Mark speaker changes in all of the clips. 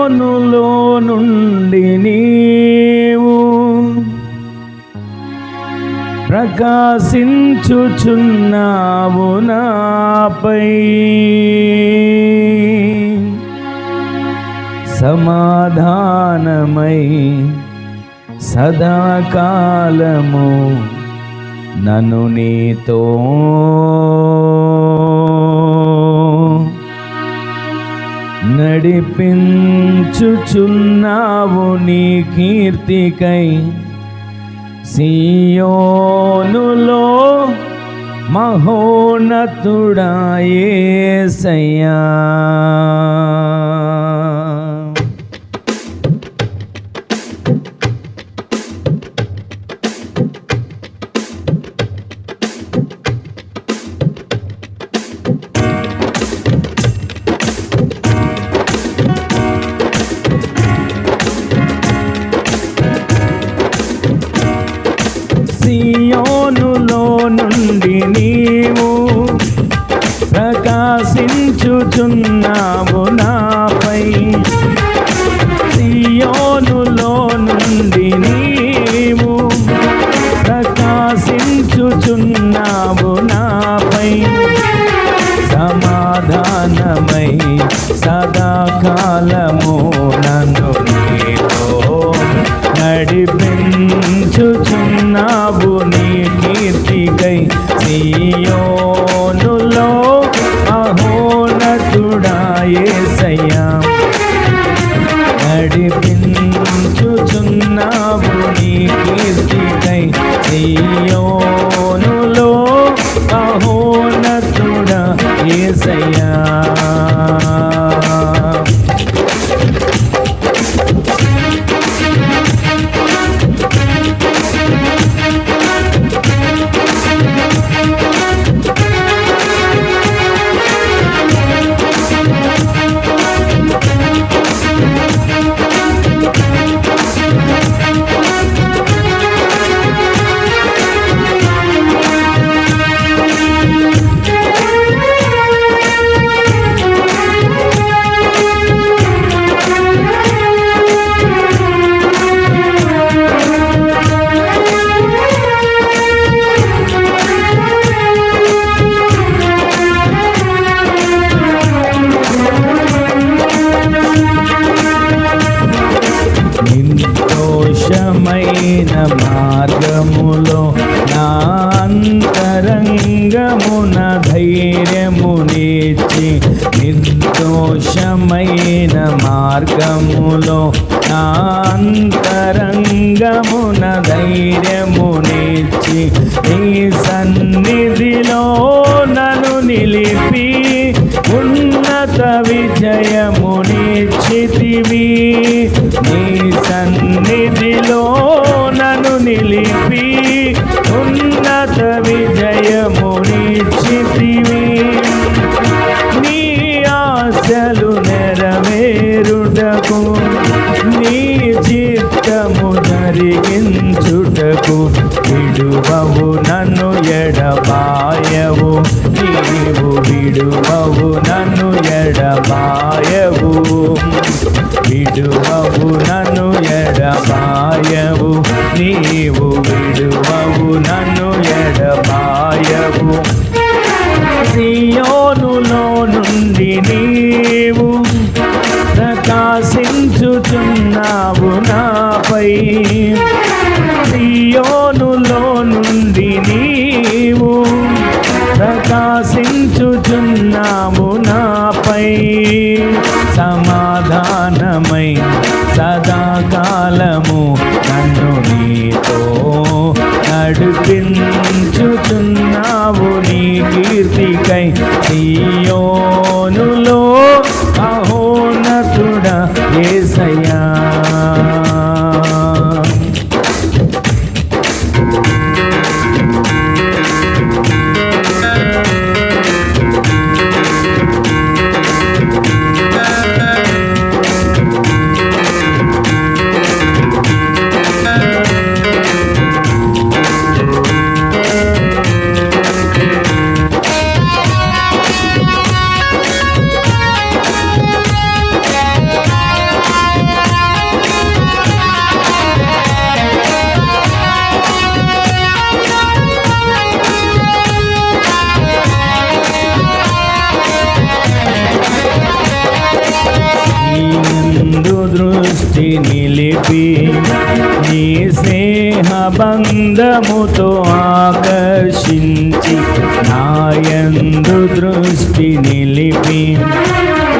Speaker 1: సియోనులో నుండి నీవు ప్రకాశించుచున్నావు నాపై. సమాధానమై సదాకాలము నన్ను నీతో నడిపించుచున్నావు నీ కీర్తికై. సియోనులో మహోన్నతుడాయేసయ్యా సియోనులో నీవు ప్రకాశించుచున్నావు నాపై. సియోనులో నుండి నీవు ప్రకాశించుచున్నావు నాపై. సమాధానమై సదాకాలము నన్ను నీతో నడిపించుచున్నావు మార్గములో నా అంతరంగమున ధైర్యమునిచ్చి నిర్దోషమైన మార్గములో నా అంతరంగమున ధైర్యమునిచ్చి నీ సన్నిధిలో నన్ను నిలిపి ఉన్నత విజయమునిచ్చితివి నీ సన్నిధిలో నిలిపి ఉన్నత విజయమునిచ్చితివి. నీ ఆశలు నెరవేరుటకు నీ చిత్తము జరిగించుటకు విడువవు నన్ను ఎడబాయవు. నీవు విడువవు నన్ను ఎడబాయవు. సియోనులో నుండి నీవు ప్రకాశించుచున్నాము నాపై. సమాధానమై సదాకాలము నన్ను నీతో నడిపించుచున్నావు. నీ కీర్తికై సియోనులో అహోనతుడ ఏసయా నిలిపి నీ స్నేహ బంధముతో ఆకర్షించి నాయందు దృష్టి నిలిపి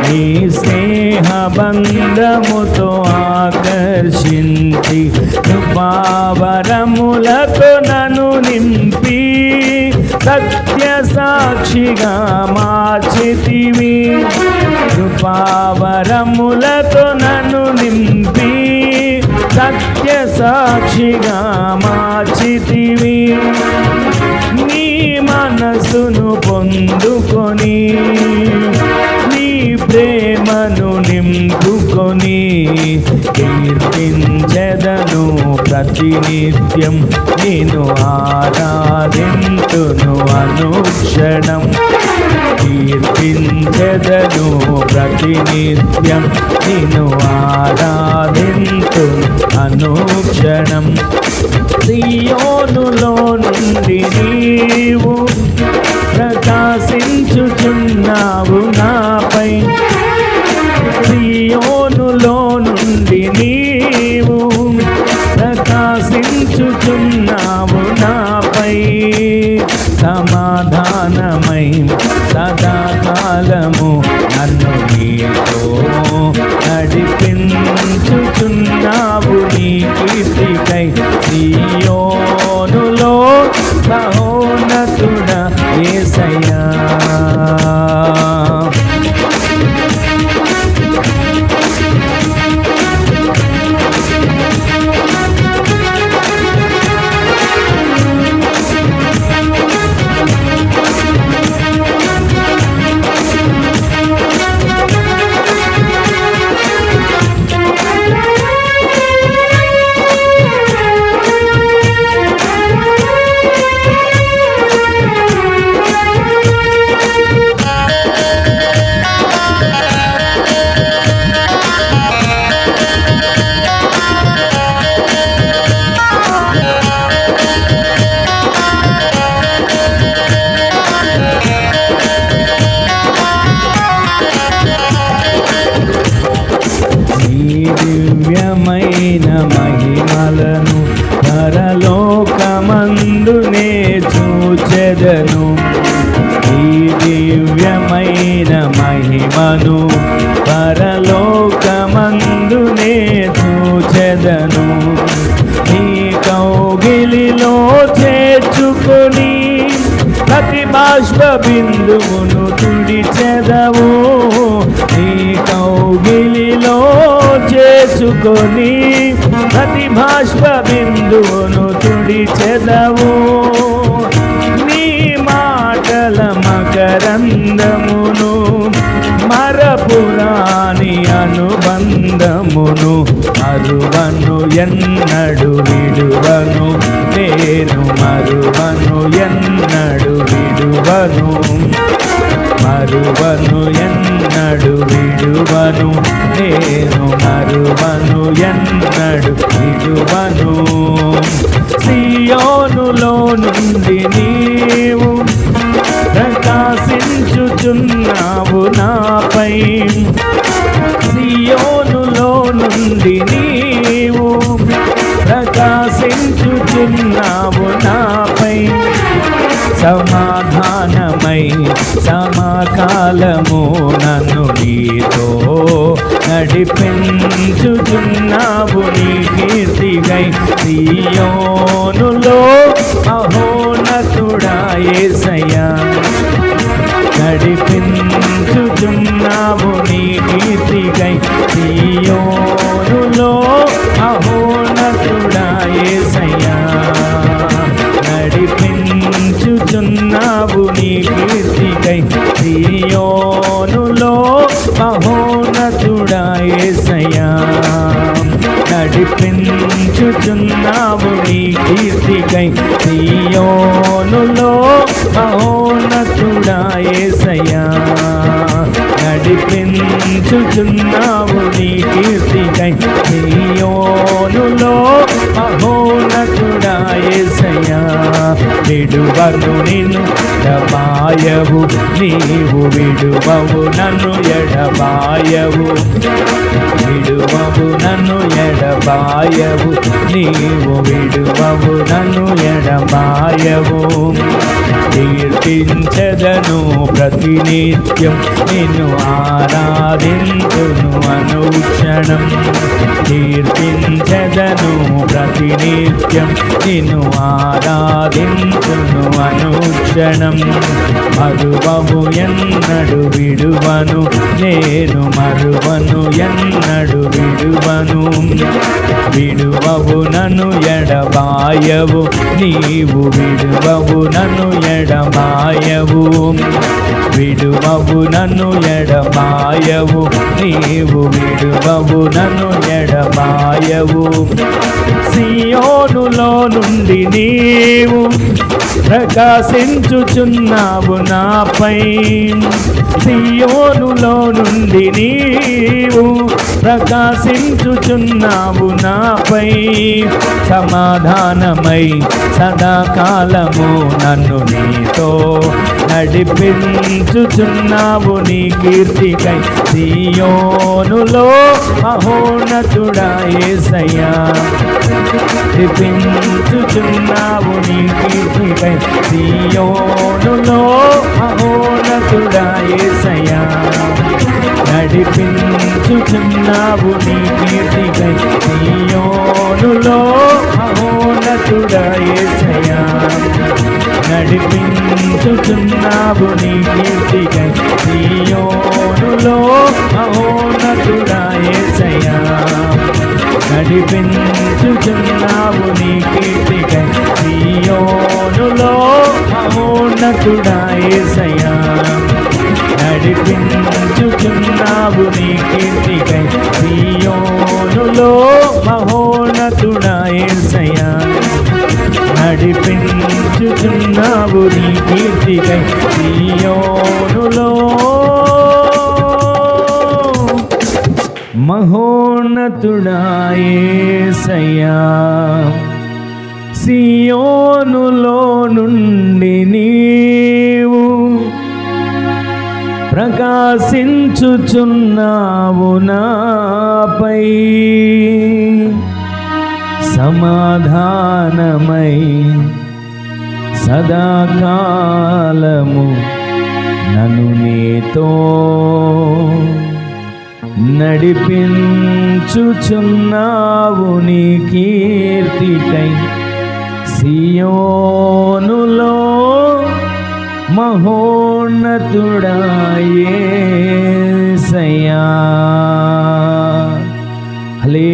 Speaker 1: నీ స్నేహ బంధముతో ఆకర్షించి కృపావరములతో నను నింపి సత్య సాక్షిగా మార్చితివి. కృపావరములతో నన్ను నింపి సత్య సాక్షిగా మార్చితివి. నీ మనసును పొందుకొని నీ ప్రేమను నింపుకొని కీర్తించెదను ప్రతినిత్యం నేను ఆరాధింతును అనుక్షణం. కీర్తించెదను ప్రతినిత్యం నిను ఆరాధింతు అనుక్షణం. సియోనులో నుండి నీవు ప్రకాశించుచున్నావు నాపై సమాధానమై సదాకాలము పూజను ఈ దివ్యమైన మహిమను పరలోకమందునే చూచెదను. ఈ కౌగిలిలో చేర్చుకొని ప్రతి బాష్ప బిందువును తుడిచెదవు. ఈ కౌగిలిలో చేసుకొని ప్రతి బాష్ప బిందువును తుడిచెదవు. అనుబంధమును మరువను ఎన్నడు విడువను నేను మరువను ఎన్నడు విడువను. మరువను ఎన్నడు విడువను నేను మరువను ఎన్నడు విడువను. సియోనులో నుండి నీవు ప్రకాశించుచున్నావు నాపై. సియో నుండి నీవు ప్రకాశించుచున్నావు నాపై. సమాధానమై సమకాలము నన్ను నీతో నడిపించుచున్నావు నీ కీర్తిగై. సియోనులో అహోనతుడా ఏసయ్యా. నడిపించుచున్నావు నీ కీర్తిగై. సియోనులో చేస్తున్నావు నీ కీర్తికై. నీయోనులో మహోన్నతుడా ఏసయ్యా విడువను నిన్ను ఎడబాయవు నీవు విడువవు నన్ను ఎడబాయవు. విడువవు నన్ను ఎడబాయవు నీవు విడువవు నన్ను ఎడబాయవు. కీర్తించదను ప్రతినిత్యం. నిన్ను ఆరాధించును అనుక్షణం. కీర్తించదను ప్రతినిత్యం. నిన్ను ఆరాధించును అనుక్షణం. మరువము ఎన్నడు విడువను. నేను మరువను ఎన్నడు విడువను. విడువవు నన్ను ఎడబాయవు. నీవు విడువవు నన్ను ఎడ ఎడబాయవు విడువవు నన్ను ఎడమాయవు. నీవు విడువవు నన్ను ఎడమాయవు. సియోనులో నుండి నీవు ప్రకాశించుచున్నావు నాపై. సియోనులో నుండి నీవు ప్రకాశించుచున్నావు నాపై. సమాధానమై సదాకాలము నన్ను నీతో నడిపించుచున్నావు నీ కీర్తికై. సియోనులో మహోన్నతుడా ఏసయ్యా. నడిపించుచున్నావు నీ కీర్తికై. సియోనులో మహోన్నతుడా ఏసయ్యా. నడిపించుచున్నావు నీ కీర్తికై. సియోనులో మహోన్నతుడా ఏసయ్యా. నడిపించు నడిపించుచున్నావు నీ కీర్తికై సియోనులో మహోన్నతుడా ఏసయ్యా నడిపించుచున్నావు నీ కీర్తికై సియోనులో మహోన్నతుడా ఏసయ్యా నడిపించుచున్నావు నీ కీర్తికై సియోనులో మహో నడిపించుచున్నావు నీ కీర్తికై సియోనులో. మహోన్నతుడా సియోనులో నుండి నీవు ప్రకాశించుచున్నావు నాపై. సమాధానమై సదాకాలము నను నీతో నడిపించుచున్నావు నీ కీర్తికై. సియోనులో మహోన్నతుడా యేసయ్యా హల్లే